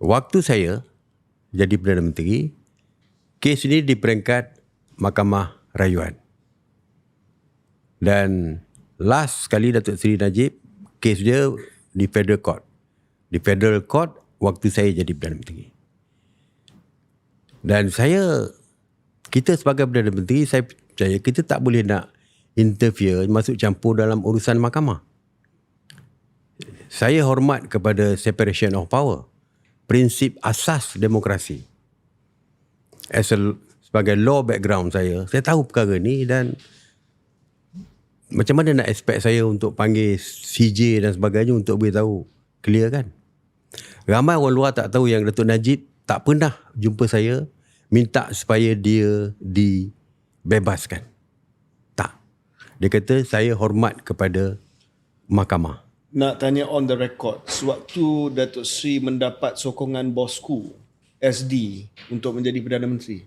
waktu saya jadi Perdana Menteri, kes ini di peringkat Mahkamah Rayuan. Dan last sekali Datuk Seri Najib, kes dia di Federal Court. Di Federal Court waktu saya jadi Perdana Menteri. Dan saya, kita sebagai Perdana Menteri, saya percaya kita tak boleh nak interfere, masuk campur dalam urusan mahkamah. Saya hormat kepada separation of power. Prinsip asas demokrasi. As a, sebagai law background saya, saya tahu perkara ni dan macam mana nak expect saya untuk panggil CJ dan sebagainya untuk beritahu. Clear kan? Ramai orang luar tak tahu yang Datuk Najib tak pernah jumpa saya minta supaya dia dibebaskan. Tak. Dia kata saya hormat kepada mahkamah Nak tanya on the record, sewaktu Datuk Sri mendapat sokongan bosku SD untuk menjadi Perdana Menteri,